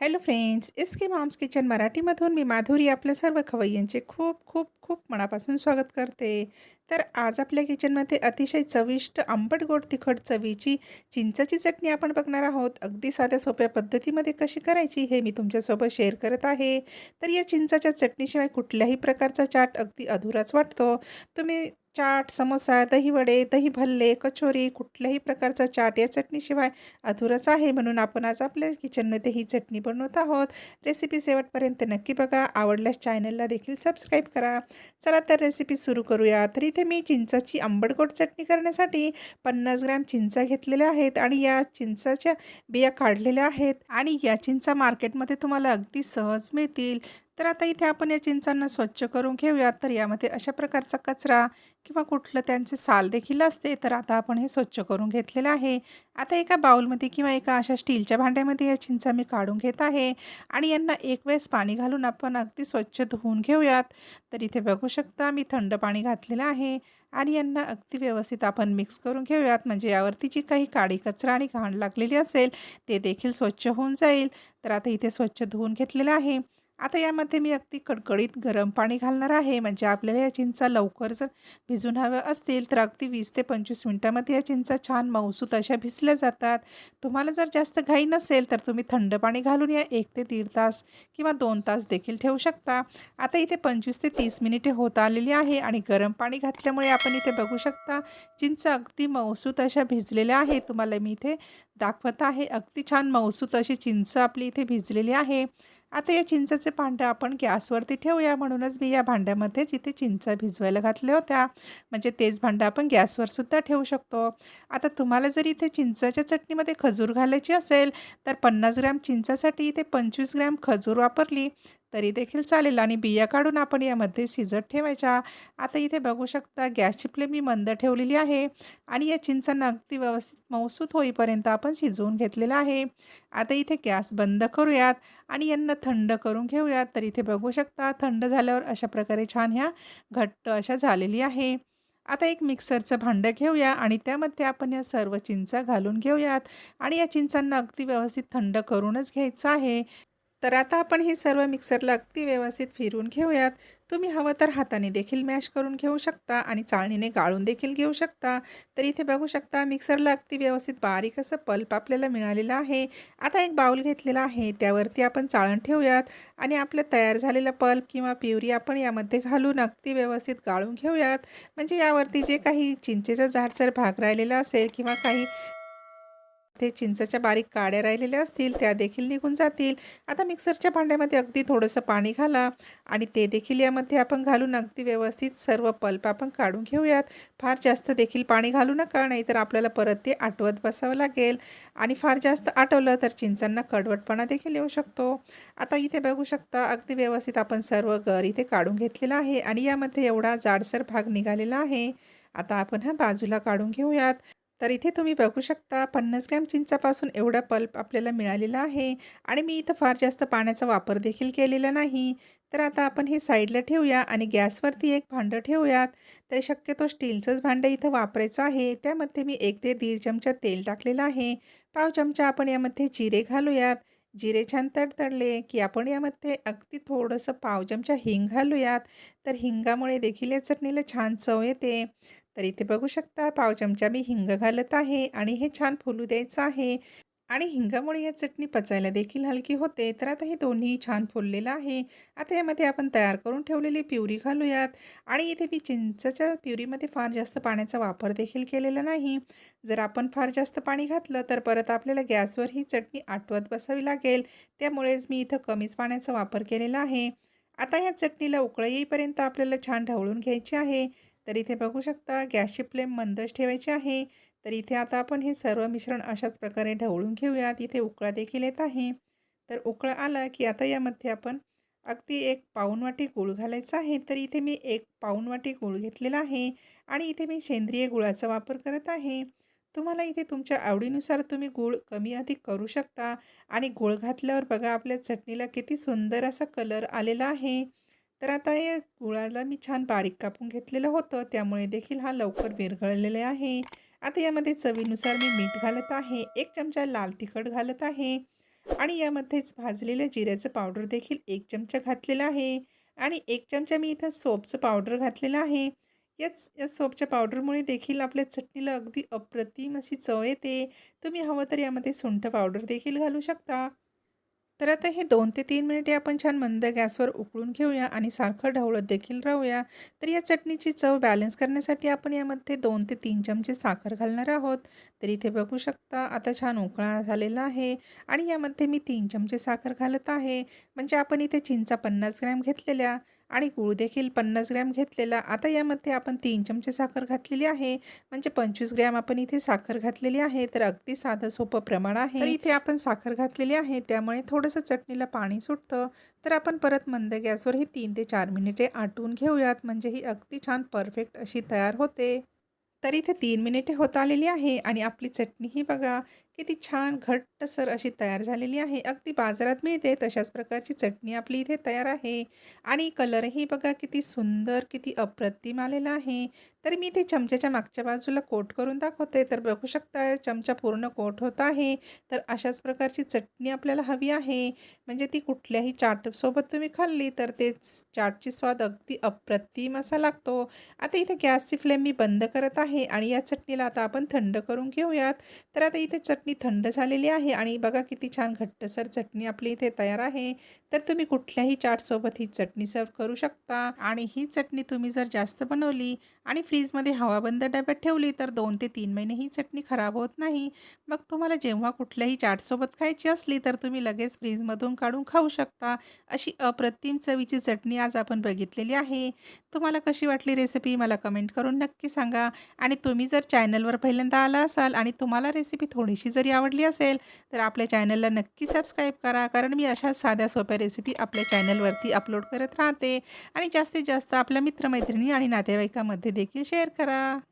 Hello friends S K mom's kitchen मराठीमधून मी माधुरी आपल्या सर्व खवय्यांचे खूप खूप खूप मनापासून स्वागत करते. तर आज आपल्या किचनमध्ये अतिशय चविष्ट आंबट गोड तिखट चवीची चिंचाची चटणी आपण बघणार आहोत. अगदी साध्या सोप्या पद्धतीमध्ये कशी करायची हे मी तुमच्यासोबत शेअर करत आहे. तर या चिंचाच्या चटणीशिवाय कुठल्याही प्रकारचा चाट अगदी अधुराच वाटतो. तुम्ही चाट समोसा दहीवडे दही भल्ले कचोरी कुठल्याही प्रकारचा चाट या चटणीशिवाय अधुरच आहे म्हणून आपण आज आपल्या किचनमध्ये ही चटणी बनवत आहोत. रेसिपी शेवटपर्यंत नक्की बघा. आवडल्यास चॅनलला देखील सबस्क्राईब करा. चला तर रेसिपी सुरू करूया. तर इथे मी चिंचाची आंबटगोड चटणी करण्यासाठी पन्नास ग्रॅम चिंचा घेतलेल्या आहेत आणि या चिंचाच्या बिया काढलेल्या आहेत. आणि या चिंचा मार्केटमध्ये तुम्हाला अगदी सहज मिळतील. तर आता इथे आपण या चिंचांना स्वच्छ करून घेऊयात. तर यामध्ये अशा प्रकारचा कचरा किंवा कुठलं त्यांचे साल देखील असते. तर आता आपण हे स्वच्छ करून घेतलेलं आहे. आता एका बाऊलमध्ये किंवा एका अशा स्टीलच्या भांड्यामध्ये या चिंचा मी काढून घेत आहे. आणि यांना एक वेळेस पाणी घालून आपण अगदी स्वच्छ धुवून घेऊयात. तर इथे बघू शकता मी थंड पाणी घातलेलं आहे. आणि यांना अगदी व्यवस्थित आपण मिक्स करून घेऊयात. म्हणजे यावरती जी काही काळी कचरा आणि घाण लागलेली असेल ते देखील स्वच्छ होऊन जाईल. तर आता इथे स्वच्छ धुवून घेतलेलं आहे. आता यामध्ये मी अगदी कडकडीत गरम पाणी घालणार आहे. म्हणजे आपल्याला या चिंचा लवकर जर भिजून हव्या असतील तर अगदी वीस ते पंचवीस मिनटामध्ये या चिंचा छान मऊसूत अशा भिजल्या जातात. तुम्हाला जर जास्त घाई नसेल तर तुम्ही थंड पाणी घालून या एक ते दीड तास किंवा दोन तास देखील ठेवू शकता. आता इथे पंचवीस ते तीस मिनिटे होत आलेली आहे आणि गरम पाणी घातल्यामुळे आपण इथे बघू शकता चिंचा अगदी मऊसूत अशा भिजलेल्या आहे तुम्हाला मी इथे दाखवत आहे. अगदी छान मऊसूत अशी चिंच आपली इथे भिजलेली आहे. आता या चिंचाचे भांडं आपण गॅसवरती ठेवूया. म्हणूनच मी या भांड्यामध्येच इथे चिंच भिजवायला घातल्या होत्या म्हणजे तेच भांडं आपण गॅसवरसुद्धा ठेवू शकतो. आता तुम्हाला जर इथे चिंचाच्या चटणीमध्ये खजूर घालायची असेल तर पन्नास ग्रॅम चिंचासाठी इथे पंचवीस ग्रॅम खजूर वापरली. तरी देखील चालेल. आणि बिया काढून आपण यामध्ये शिजत ठेवायच्या. आता इथे बघू शकता गॅसची फ्लेम मी मंद ठेवलेली आहे आणि या चिंचांना अगदी व्यवस्थित मौसूत होईपर्यंत आपण शिजवून घेतलेलं आहे. आता इथे गॅस बंद करूयात आणि यांना थंड करून घेऊयात. तर इथे बघू शकता थंड झाल्यावर अशा प्रकारे छान ह्या घट्ट अशा झालेली आहे. आता एक मिक्सरचं भांडं घेऊया आणि त्यामध्ये आपण या सर्व चिंचा घालून घेऊयात. आणि या चिंचांना अगदी व्यवस्थित थंड करूनच घ्यायचं आहे. तर आता आपण हे सर्व मिक्सरला अगदी व्यवस्थित फिरून घेऊयात. तुम्ही हवं तर हाताने देखील मॅश करून घेऊ शकता आणि चाळणीने गाळून देखील घेऊ शकता. तर इथे बघू शकता मिक्सरला अगदी व्यवस्थित बारीक असं पल्प आपल्याला मिळालेलं आहे. आता एक बाऊल घेतलेला आहे त्यावरती आपण चाळण ठेवूयात आणि आपलं तयार झालेला पल्प किंवा प्युरी आपण यामध्ये घालून अगदी व्यवस्थित गाळून घेऊयात. म्हणजे यावरती जे काही चिंचेचा झाडसर भाग राहिलेला असेल किंवा काही ते चिंचाच्या बारीक काड्या राहिलेल्या असतील त्या देखील निघून जातील. आता मिक्सरच्या भांड्यामध्ये अगदी थोडंसं पाणी घाला आणि ते देखील यामध्ये आपण घालून अगदी व्यवस्थित सर्व पल्प आपण काढून घेऊयात. फार जास्त देखील पाणी घालू नका नाहीतर आपल्याला परत ते आटवत बसावं लागेल. आणि फार जास्त आटवलं तर चिंचांना कडवटपणा देखील येऊ शकतो. आता इथे बघू शकता अगदी व्यवस्थित आपण सर्व गर इथे काढून घेतलेलं आहे आणि यामध्ये एवढा जाडसर भाग निघालेला आहे. आता आपण हा बाजूला काढून घेऊयात. तर इथे तुम्ही बघू शकता पन्नास ग्रॅम चिंचापासून एवढा पल्प आपल्याला मिळालेला आहे आणि मी इथं फार जास्त पाण्याचा वापर देखील केलेला नाही. तर आता आपण हे साईडला ठेवूया आणि गॅसवरती एक भांडं ठेवूयात. तर शक्यतो स्टीलचंच भांडं इथं वापरायचं आहे. त्यामध्ये मी एक ते दीड चमचा तेल टाकलेलं आहे. पाव चमचा आपण यामध्ये जिरे घालूयात. जिरे छान तडतडले की आपण यामध्ये अगदी थोडंसं पाव चमचा हिंग घालूयात. तर हिंगामुळे देखील या चटणीला छान चव येते. तर इथे बघू शकता पाव चमचा मी हिंग घालत आहे आणि हे छान फुलू द्यायचं आहे. आणि हिंगामुळे या चटणी पचायला देखील हलकी होते. तर आता हे दोन्ही छान फुललेलं आहे. आता यामध्ये आपण तयार करून ठेवलेली प्युरी घालूयात. आणि इथे मी चिंचाच्या प्युरीमध्ये फार जास्त पाण्याचा वापर देखील केलेला नाही. जर आपण फार जास्त पाणी घातलं तर परत आपल्याला गॅसवर ही चटणी आटवत बसावी लागेल. त्यामुळेच मी इथं कमीच पाण्याचा वापर केलेला आहे. आता ह्या चटणीला उकळं येईपर्यंत आपल्याला छान ढवळून घ्यायची आहे. तर इथे बघू शकता गॅसची फ्लेम मंदच ठेवायची आहे. तर इथे आता आपण हे सर्व मिश्रण अशाच प्रकारे ढवळून घेऊयात. इथे उकळा देखील येत आहे. तर उकळा आला की आता यामध्ये आपण अगदी एक पाऊन वाटी गूळ घालायचा आहे. तर इथे मी एक पाऊन वाटी गूळ घेतलेला आहे आणि इथे मी सेंद्रिय गुळाचा वापर करत आहे. तुम्हाला इथे तुमच्या आवडीनुसार तुम्ही गूळ कमी अधिक करू शकता आणि गूळ घातल्यावर बघा आपल्या चटणीला किती सुंदर असा कलर आलेला आहे. तर आता या गुळाला मी छान बारीक कापून घेतलेलं होतं. त्यामुळे देखील हा लवकर विरघळलेले आहे. आता यामध्ये चवीनुसार मी मीठ घालत आहे. एक चमचा लाल तिखट घालत आहे. आणि यामध्येच भाजलेल्या जिऱ्याचं पावडर देखील एक चमचा घातलेला आहे. आणि एक चमचा मी इथं सोपचं पावडर घातलेलं आहे. याच या सोपच्या पावडरमुळे देखील आपल्या चटणीला अगदी अप्रतिम अशी चव येते. तुम्ही हवं तर यामध्ये सुंठ पावडर देखील घालू शकता. तर आता हे दोन ते तीन मिनिटे आपण छान मंद गॅसवर उकळून घेऊया आणि सारखं ढवळत देखील राहूया. तर या चटणीची चव बॅलन्स करण्यासाठी आपण यामध्ये दोन ते तीन चमचे साखर घालणार आहोत. तर इथे बघू शकता आता छान उकळा झालेला आहे आणि यामध्ये मी तीन चमचे साखर घालत आहे. म्हणजे आपण इथे चिंचा पन्नास ग्रॅम घेतलेल्या आणि गूळ देखील पन्नास ग्रॅम घेतलेला. आता यामध्ये आपण तीन चमचे साखर घातलेली आहे. म्हणजे पंचवीस ग्रॅम आपण इथे साखर घातलेली आहे. तर अगदी साधं सोपं प्रमाण आहे. इथे आपण साखर घातलेली आहे. त्यामुळे थोडंसं चटणीला पाणी सुटतं. तर आपण परत मंद गॅसवर ही तीन ते चार मिनिटे आटवून घेऊयात. म्हणजे ही अगदी छान परफेक्ट अशी तयार होते. तर इथे तीन मिनिटे होत आलेली आहे आणि आपली चटणी ही बघा किती छान घट्टसर अशी तयार झालेली आहे. अगदी बाजारात मिळते तशाच प्रकारची चटणी आपली इथे तयार आहे. आणि कलरही बघा किती सुंदर किती अप्रतिम आलेला आहे. तर मी इथे चमच्याच्या मागच्या बाजूला कोट करून दाखवते. तर बघू शकता चमचा पूर्ण कोट होत आहे. तर अशाच प्रकारची चटणी आपल्याला हवी आहे. म्हणजे ती कुठल्याही चाटसोबत तुम्ही खाल्ली तर ते चाटची स्वाद अगदी अप्रतिम असा लागतो. आता इथे गॅसची फ्लेम मी बंद करत आहे. आणि या चटणीला आता आपण थंड करून घेऊयात. तर आता इथे चट चटणी थंड झालेली आहे आणि बघा किती छान घट्टसर चटणी आपली इथे तयार आहे. तर तुम्ही कुठल्याही चाटसोबत ही चटणी सर्व करू शकता. आणि ही चटणी तुम्ही जर जास्त बनवली आणि फ्रीजमध्ये हवाबंद डब्यात ठेवली तर दोन ते तीन महिने ही चटणी खराब होत नाही. मग तुम्हाला जेव्हा कुठल्याही चाटसोबत खायची असली तर तुम्ही लगेच फ्रीजमधून काढून खाऊ शकता. अशी अप्रतिम चवीची चटणी आज आपण बघितलेली आहे. तुम्हाला कशी वाटली रेसिपी मला कमेंट करून नक्की सांगा. आणि तुम्ही जर चॅनलवर पहिल्यांदा आला असाल आणि तुम्हाला रेसिपी थोडीशी जरी आवडली असेल तर आपल्या चॅनलला नक्की सबस्क्राईब करा. कारण मी अशा साध्या सोप्या रेसिपी आपल्या चॅनलवरती अपलोड करत राहते. आणि जास्तीत जास्त आपल्या मित्रमैत्रिणी आणि नातेवाईकामध्ये देखील शेअर करा.